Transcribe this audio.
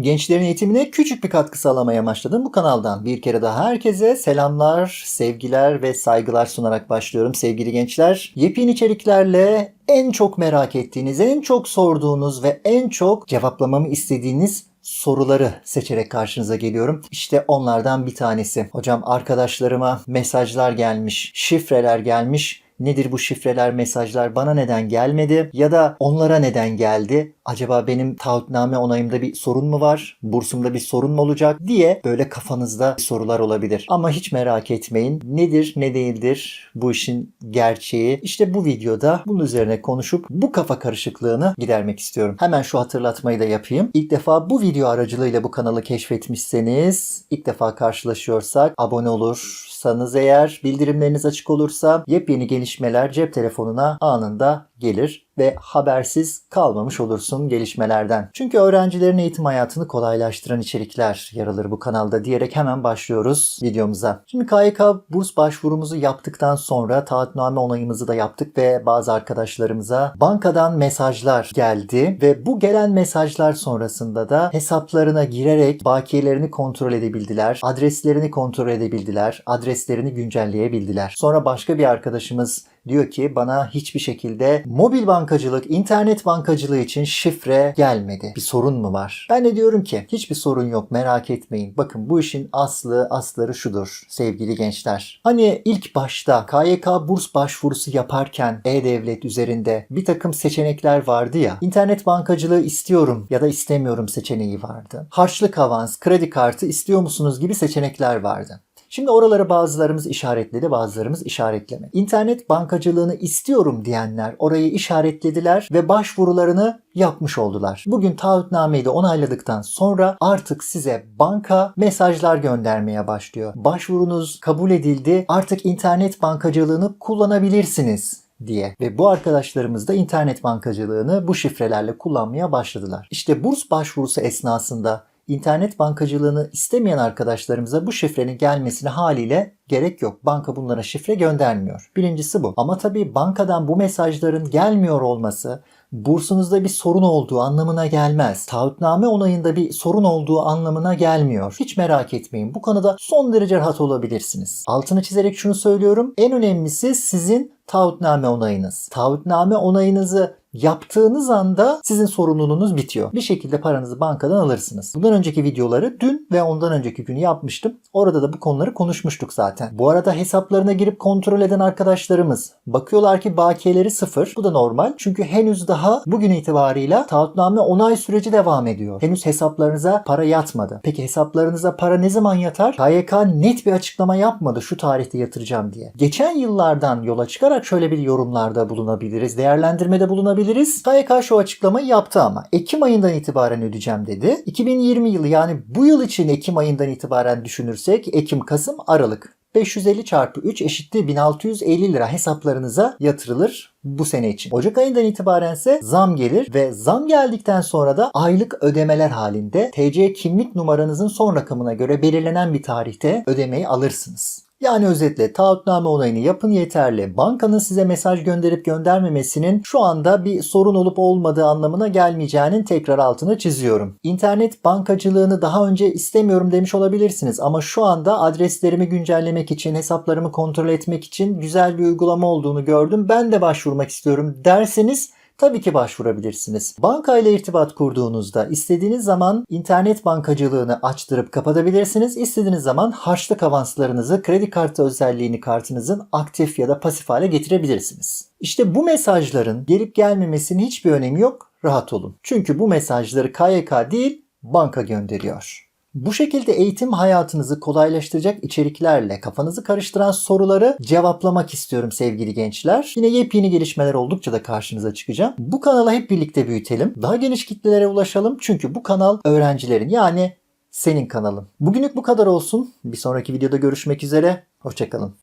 Gençlerin eğitimine küçük bir katkı sağlamaya başladım bu kanaldan. Bir kere daha herkese selamlar, sevgiler ve saygılar sunarak başlıyorum sevgili gençler. Yepyeni içeriklerle en çok merak ettiğiniz, en çok sorduğunuz ve en çok cevaplamamı istediğiniz soruları seçerek karşınıza geliyorum. İşte onlardan bir tanesi. Hocam arkadaşlarıma mesajlar gelmiş, şifreler gelmiş. Nedir bu şifreler, mesajlar bana neden gelmedi ya da onlara neden geldi? Acaba benim taahhütname onayımda bir sorun mu var? Bursumda bir sorun mu olacak diye böyle kafanızda sorular olabilir. Ama hiç merak etmeyin. Nedir, ne değildir bu işin gerçeği? İşte bu videoda bunun üzerine konuşup bu kafa karışıklığını gidermek istiyorum. Hemen şu hatırlatmayı da yapayım. İlk defa bu video aracılığıyla bu kanalı keşfetmişseniz, ilk defa karşılaşıyorsak abone olur, sanız eğer bildirimleriniz açık olursa yepyeni gelişmeler cep telefonuna anında gelir ve habersiz kalmamış olursun gelişmelerden. Çünkü öğrencilerin eğitim hayatını kolaylaştıran içerikler yer alır bu kanalda diyerek hemen başlıyoruz videomuza. Şimdi KYK burs başvurumuzu yaptıktan sonra taahhütname onayımızı da yaptık ve bazı arkadaşlarımıza bankadan mesajlar geldi ve bu gelen mesajlar sonrasında da hesaplarına girerek bakiyelerini kontrol edebildiler, adreslerini kontrol edebildiler, adreslerini güncelleyebildiler. Sonra başka bir arkadaşımız diyor ki bana hiçbir şekilde mobil bankacılık, internet bankacılığı için şifre gelmedi. Bir sorun mu var? Ben de diyorum ki hiçbir sorun yok merak etmeyin. Bakın bu işin aslı asları şudur sevgili gençler. Hani ilk başta KYK burs başvurusu yaparken e-devlet üzerinde bir takım seçenekler vardı ya. İnternet bankacılığı istiyorum ya da istemiyorum seçeneği vardı. Harçlık avans, kredi kartı istiyor musunuz gibi seçenekler vardı. Şimdi oraları bazılarımız işaretledi, bazılarımız işaretlemedi. İnternet bankacılığını istiyorum diyenler orayı işaretlediler ve başvurularını yapmış oldular. Bugün taahhütnameyi de onayladıktan sonra artık size banka mesajlar göndermeye başlıyor. Başvurunuz kabul edildi. Artık internet bankacılığını kullanabilirsiniz diye. Ve bu arkadaşlarımız da internet bankacılığını bu şifrelerle kullanmaya başladılar. İşte burs başvurusu esnasında internet bankacılığını istemeyen arkadaşlarımıza bu şifrenin gelmesine haliyle gerek yok. Banka bunlara şifre göndermiyor. Birincisi bu. Ama tabii bankadan bu mesajların gelmiyor olması bursunuzda bir sorun olduğu anlamına gelmez. Taahhütname onayında bir sorun olduğu anlamına gelmiyor. Hiç merak etmeyin. Bu konuda son derece rahat olabilirsiniz. Altını çizerek şunu söylüyorum. En önemlisi sizin taahhütname onayınız. Taahhütname onayınızı yaptığınız anda sizin sorumluluğunuz bitiyor. Bir şekilde paranızı bankadan alırsınız. Bundan önceki videoları dün ve ondan önceki günü yapmıştım. Orada da bu konuları konuşmuştuk zaten. Bu arada hesaplarına girip kontrol eden arkadaşlarımız bakıyorlar ki bakiyeleri sıfır. Bu da normal. Çünkü henüz daha bugün itibarıyla taahhütname onay süreci devam ediyor. Henüz hesaplarınıza para yatmadı. Peki hesaplarınıza para ne zaman yatar? KYK net bir açıklama yapmadı şu tarihte yatıracağım diye. Geçen yıllardan yola çıkarak şöyle bir yorumlarda bulunabiliriz. Değerlendirmede bulunabiliriz bulunabiliriz. KYK şu açıklamayı yaptı ama Ekim ayından itibaren ödeyeceğim dedi. 2020 yılı yani bu yıl için Ekim ayından itibaren düşünürsek Ekim, Kasım, Aralık. 550 çarpı 3 eşittir 1650 lira hesaplarınıza yatırılır bu sene için. Ocak ayından itibaren ise zam gelir ve zam geldikten sonra da aylık ödemeler halinde TC kimlik numaranızın son rakamına göre belirlenen bir tarihte ödemeyi alırsınız. Yani özetle taahhütname onayını yapın yeterli. Bankanın size mesaj gönderip göndermemesinin şu anda bir sorun olup olmadığı anlamına gelmeyeceğinin tekrar altını çiziyorum. İnternet bankacılığını daha önce istemiyorum demiş olabilirsiniz ama şu anda adreslerimi güncellemek için, hesaplarımı kontrol etmek için güzel bir uygulama olduğunu gördüm. Ben de başvurmak istiyorum derseniz tabii ki başvurabilirsiniz. Banka ile irtibat kurduğunuzda istediğiniz zaman internet bankacılığını açtırıp kapatabilirsiniz. İstediğiniz zaman harçlık avanslarınızı, kredi kartı özelliğini kartınızın aktif ya da pasif hale getirebilirsiniz. İşte bu mesajların gelip gelmemesinin hiçbir önemi yok. Rahat olun. Çünkü bu mesajları KYK değil banka gönderiyor. Bu şekilde eğitim hayatınızı kolaylaştıracak içeriklerle kafanızı karıştıran soruları cevaplamak istiyorum sevgili gençler. Yine yepyeni gelişmeler oldukça da karşınıza çıkacağım. Bu kanalı hep birlikte büyütelim. Daha geniş kitlelere ulaşalım. Çünkü bu kanal öğrencilerin yani senin kanalın. Bugünlük bu kadar olsun. Bir sonraki videoda görüşmek üzere. Hoşçakalın.